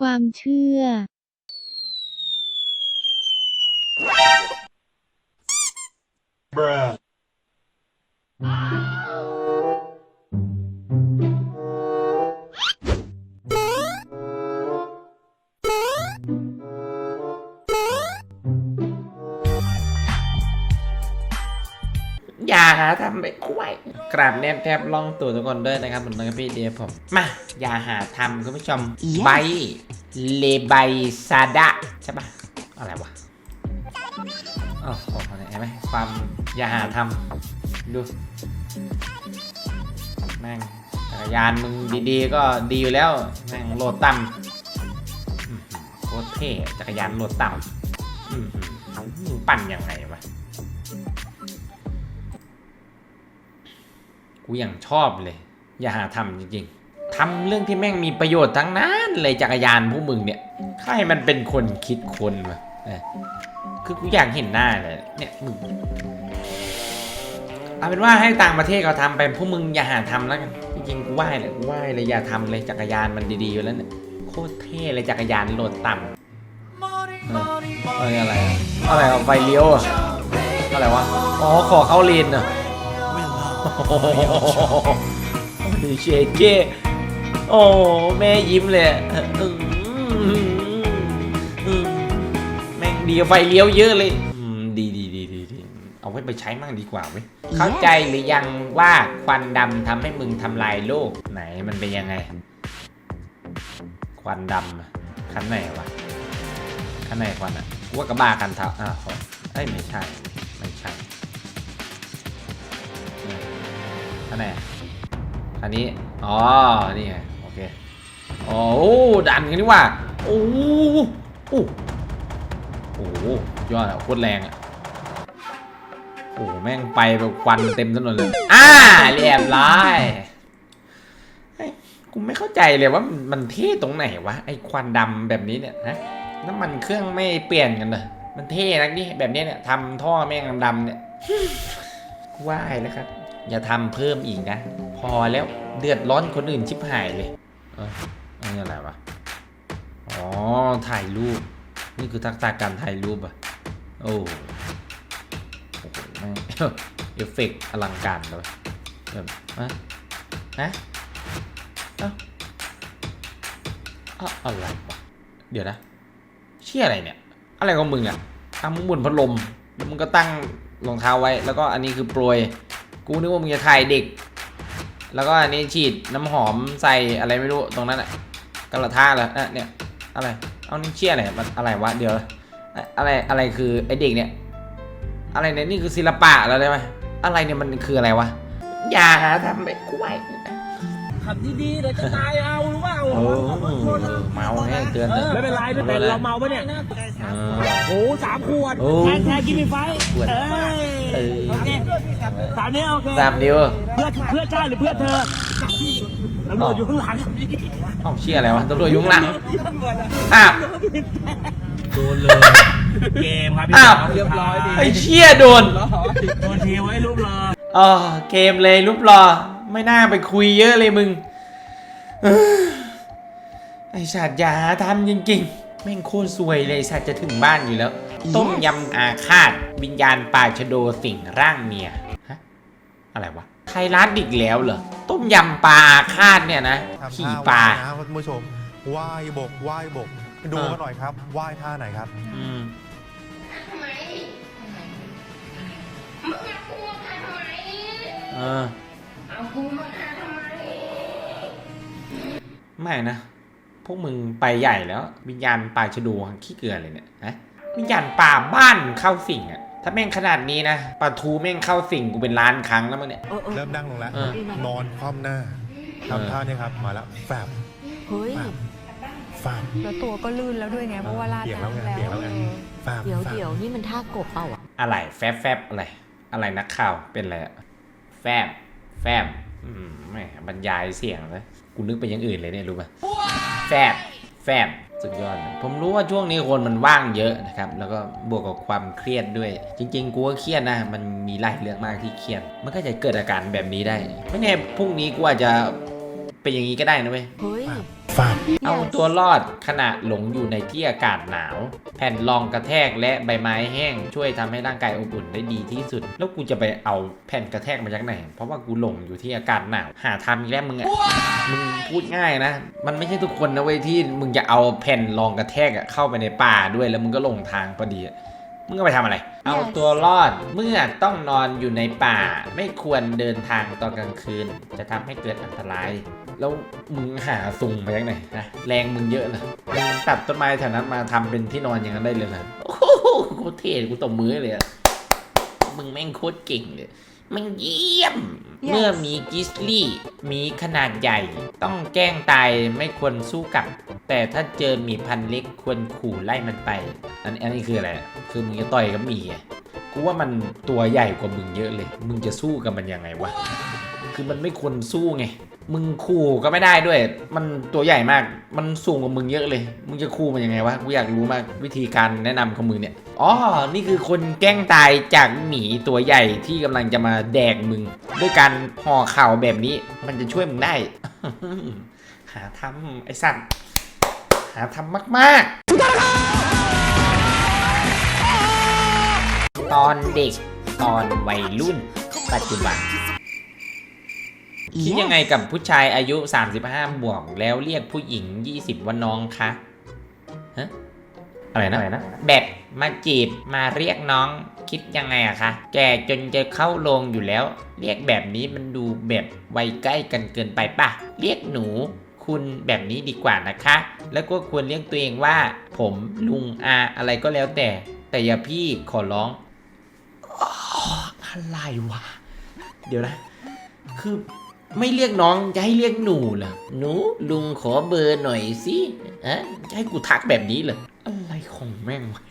ความเชื่อ Bruh. อย่าหาทำไปควายกราบแนบแทบล่องตัวทุกคนด้วยนะครับผมนะครับพี่เดียผม มา อย่าหาทำคุณผู้ชมใบเลไบซาดะใช่ปะอะไรวะโอ้โหเห็นไหมความอย่าหาทำดูแม่งจักรยานมึงดีๆ ก็ดีอยู่แล้วแม่งโหลดต่ำอื้อหือโคตรเท่จักรยานโหลดต่ำอื้อหือมึงปั่นยังไงวะ กูอย่างชอบเลย อย่าหาทำจริงๆทำเรื่องที่แม่งมีประโยชน์ทั้งนั้นเลยจักรยานพวกมึงเนี่ยใครมันเป็นคนคิดคนวะเออคือกูอยากเห็นหน้าเลยเนี่ยมึงเอาเป็นว่าให้ต่างประเทศเขาทำไปพวกมึงอย่าหาทำแล้วกันจริงๆกูไหว้เลยกูไหว้เลยอย่าทำเลยจักรยานมันดีๆอยู่แล้วเนี่ยโคตรเท่เลยจักรยานโหลดต่ำอะไรอะอะไรอะไฟเลี้ยวอะอะไรวะอ๋อขอเข้าเลนอะ เชเก้โอ้แม่ยิ้มเลยแม่งดีไฟเลี้ยวเยอะเลยดีดีดีดีดีเอาไว้ไปใช้มั่งดีกว่าเว้ยเข้าใจหรือยังว่าควันดำทำให้มึงทำลายโลกไหนมันเป็นยังไง ควันดำอะคันไหนวะคันไหนควันอะว่ากระบาคันเทาอ่าวเอ้ยไม่ใช่ ไม่ใช่ อันไหนอันนี้ อ๋อ นี่ไง โอเค โอ้ดันกันนี่ว่า โอ้โหโอ้ยอดอะโคตรแรงอะโอ้แม่งไปแบบควันเต็มถนนเลย อ่าเรียบร้อยเฮ้ยกูไม่เข้าใจเลยว่ามันเท่ตรงไหนวะไอควันดำแบบนี้เนี่ยนะน้ำมันเครื่องไม่เปลี่ยนกันเลยมันเท่นักดิแบบนี้เนี่ยทำท่อแม่งดำเนี่ยกูว่าแล้วครับ อย่าทำเพิ่มอีกนะ พอแล้วเดือดร้อนคนอื่นชิบหายเลย เอออันนี้อะไรวะ อ๋อ ถ่ายรูป นี่คือทักษะการถ่ายรูปอะโอ้โหเอฟเฟกต์อลังการเลยแบบฮะฮะเอ้าอะไรวะเดี๋ยวนะ เชี่ยอะไรเนี่ย อะไรของมึงอะทำมึงหมุนพัดลมแล้วมึงก็ตั้งรองเท้าไว้ แล้วก็อันนี้คือโปรย กูนึกว่ามึงจะถ่ายเด็ก แล้วก็อันนี้ฉีดน้ำหอมใส่อะไรไม่รู้ตรงนั้นอะกระทะเหรออะเนี่ยอะไร เอานี่เชี่ยอะไรมันอะไรวะเดี๋ยวอะไรอะไรคือไอเด็กเนี่ย อะไรเนี่ยนี่คือศิลปะแล้วได้ไหมอะไรเนี่ยมันคืออะไรวะอย่าหาทำไปกูไหวขับดีๆเดี๋ยวจะตายเอาล่า โอ้เมาให้เตือนเถอะไม่เป็นไรไม่เป็นเราเมาปะเนี่ยเออโอ้สามขวดโอ้แทนแทนกินมีไฟขวดเอ้เออยโอเคสามนี้โอเคสามนิ้วเพื่อเพื่อชาติหรือเพื่อเธอตำรวจอยู่ข้างหลังเอ้าเชี่ยอะไรวะตำรวจอยุ่ข้างหลังอ้าวโดนเลยเกมครับพี่อ้าวเรียบร้อยดีไอ้เชี่ยโดนโดนเทไว้รูปเลยอ๋อเกมเลยรูปรอไม่น่าไปคุยเยอะเลยมึงเอ้อ ไอสัตว์อย่าหาทำจริงๆ แม่งโคตรซวยเลยไอ้สัตว์จะถึงบ้านอยู่แล้ว ต้มยำอาฆาตวิญญาณป่าชะโดสิ่งร่างเมียฮะอะไรวะไทยรัฐอีกแล้วเหรอต้มยำปลาอาฆาตเนี่ยนะทำขี่ท่าปลา ว่ายน้ำครับท่านผู้ชมไหว้บกไหว้บก ดูเออ กันหน่อยครับไหว้ท่าไหนครับ อืมทำไมมึงเอากูมาทำไม เออ เอากูมาทำไม ไม่นะพ วกมึงไปใหญ่แล้ว วิญญาณป่าชะโดูขี้เกลือเลยเนี่ยฮะวิญญาณป่าบ้านเข้าสิงอะถ้าแม่งขนาดนี้นะปลาทูแม่งเข้าสิงกูเป็นล้านครั้งแล้วมั้งเนี่ยเริ่มนั่งลงแล้วเออ นอนคว่ำหน้าเออทำท่าเนี่ยครับมาแล้วแฝบเฮ้ย แฝบ แล้วตัวก็ลื่นแล้วด้วยไง เพราะว่าลาดเบี่ยงแล้วไงน้ำแล้วเบี่ยงแล้วไง แฝบเดี๋ยวแฝบเดี๋ยวนี่มันท่ากบเปล่าอะอะไรแฟบแฟบอะไร อะไรนักข่าวเป็นอะไรอะแฟบแฟบอืมแหม่บรรยายเสียงเลย กูนึกไปอย่างอื่นเลยเนี่ยรู้ป่ะแฟบแฟบสุดยอดผมรู้ว่าช่วงนี้คนมันว่างเยอะนะครับ แล้วก็บวกกับความเครียดด้วย จริง ๆ กูก็เครียดนะ มันมีหลายเรื่องมากที่เครียด มันก็จะเกิดอาการแบบนี้ได้ ไม่แน่พรุ่งนี้กูอาจจะเป็นอย่างนี้ก็ได้นะเว้ย เฮ้ยแฟบเอาตัวรอดขณะหลงอยู่ในที่อากาศหนาว แผ่นรองกระแทกและใบไม้แห้ง ช่วยทำให้ร่างกายอบอุ่นได้ดีที่สุด แล้วกูจะไปเอาแผ่นกระแทกมาจากไหน เพราะว่ากูหลงอยู่ที่อากาศหนาว หาทำอีกแล้วมึงอะมึงพูดง่ายนะ มันไม่ใช่ทุกคนนะเว้ยที่มึงจะเอาแผ่นรองกระแทกอะเข้าไปในป่าด้วยแล้วมึงก็หลงทางพอดีอะ มึงก็ไปทำอะไร เอาตัวรอดเมื่อต้องนอนอยู่ในป่า ไม่ควรเดินทางตอนกลางคืน จะทำให้เกิดอันตราย แล้วมึงหาซุงมาจากไหนนะแรงมึงเยอะนะมึงตัดต้นไม้แถวนั้นมาทำเป็นที่นอนอย่างนั้นได้เลยนะโอ้โหโคตรเท่กูตบมือเลยอะมึงแม่งโคตรเก่งเลย มันเยี่ยม Yes เมื่อมีกิสลี่หมีขนาดใหญ่ ต้องแกล้งตายไม่ควรสู้กับ แต่ถ้าเจอหมีพันเล็กควรขู่ไล่มันไป อันอันนี้คืออะไรอะคือมึงจะต่อยกับหมีอะกูว่ามันตัวใหญ่กว่ามึงเยอะเลย มึงจะสู้กับมันยังไงวะ คือมันไม่ควรสู้ไง มึงขู่ก็ไม่ได้ด้วย มันตัวใหญ่มาก มันสูงกว่ามึงเยอะเลย มึงจะขู่มันยังไงวะ กูอยากรู้มากวิธีการแนะนำของมึงเนี่ย อ๋อ นี่คือคนแกล้งตายจากหมีตัวใหญ่ที่กำลังจะมาแดกมึง ด้วยการห่อเข่าวแบบนี้ มันจะช่วยมึงได้ หาทำไอ้สัตว์ หาทำมากๆ ตอนเด็ก ตอนวัยรุ่น ปัจจุบัน คิดยังไงกับผู้ชายอายุ 35 บวกแล้วเรียกผู้หญิง 20 ว่าน้องคะฮะอะไรนะอะไรนะ แบบมาจีบมาเรียกน้องคิดยังไงอะคะ แกจนจะเข้าโรงอยู่แล้ว เรียกแบบนี้มันดูแบบวัยใกล้กันเกินไปป่ะเรียกหนูคุณแบบนี้ดีกว่านะคะ แล้วก็ควรเรียกตัวเองว่า ผมลุงอาอะไรก็แล้วแต่ แต่อย่าพี่ขอร้องอ๋ออะไรวะ เดี๋ยวนะ คือ ไม่เรียกน้องจะให้เรียกหนูเหรอหนูลุงขอเบอร์หน่อยสิอะจะให้กูทักแบบนี้เหรออะไรของแม่งวะ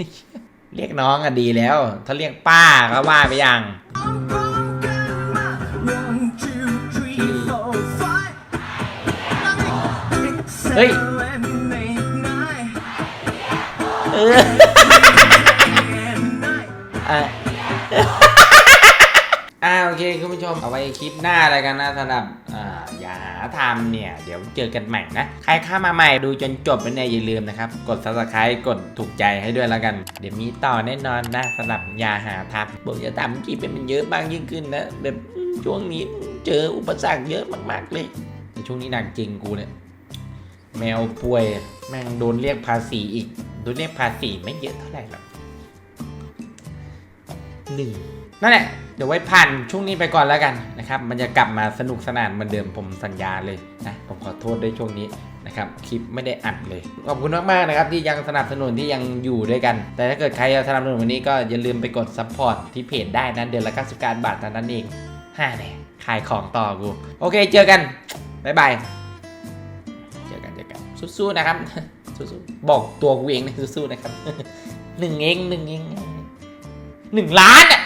เรียกน้องอะดีแล้ว ถ้าเรียกป้าก็ว่าไปยังเฮ้ยเอออะอ่า โอเคคุณผู้ชมเอาไว้คลิปหน้าอะไรกันนะสำหรับอ่าอย่าหาทำเนี่ย เดี๋ยวเจอกันใหม่นะ ใครเข้ามาใหม่ดูจนจบแล้วเนี่ยอย่าลืมนะครับ กด subscribe กดถูกใจให้ด้วยแล้วกัน เดี๋ยวมีต่อแน่นอนนะสำหรับอย่าหาทำผมจะทำคลิปให้มันเยอะมากยิ่งขึ้นนะแบบช่วงนี้เจออุปสรรคเยอะมากๆเลยแต่ช่วงนี้หนักจริงกูเนี่ยแมวป่วยแม่งโดนเรียกภาษีอีกโดนเรียกภาษีไม่เยอะเท่าไหร่หรอกหนึ่ง นั่นแหละ เดี๋ยวไว้ผ่านช่วงนี้ไปก่อนแล้วกันนะครับมันจะกลับมาสนุกสนานเหมือนเดิมผมสัญญาเลยนะผมขอโทษด้วยช่วงนี้นะครับคลิปไม่ได้อัดเลยขอบคุณมากๆนะครับที่ยังสนับสนุนที่ยังอยู่ด้วยกัน แต่ถ้าเกิดใครจะสนับสนุนวันนี้ก็อย่าลืมไปกดซัพพอร์ตที่เพจได้นะเดือนละ99บาทเท่านั้นเองห้าแน่ขายของต่อกูโอเคเจอกันบ๊ายบายเจอกันเจอกันสู้ๆนะครับสู้ๆบอกตัวกูเองนะสู้ๆนะครับหนึ่งเองหนึ่งเองหนึ่งล้านอะ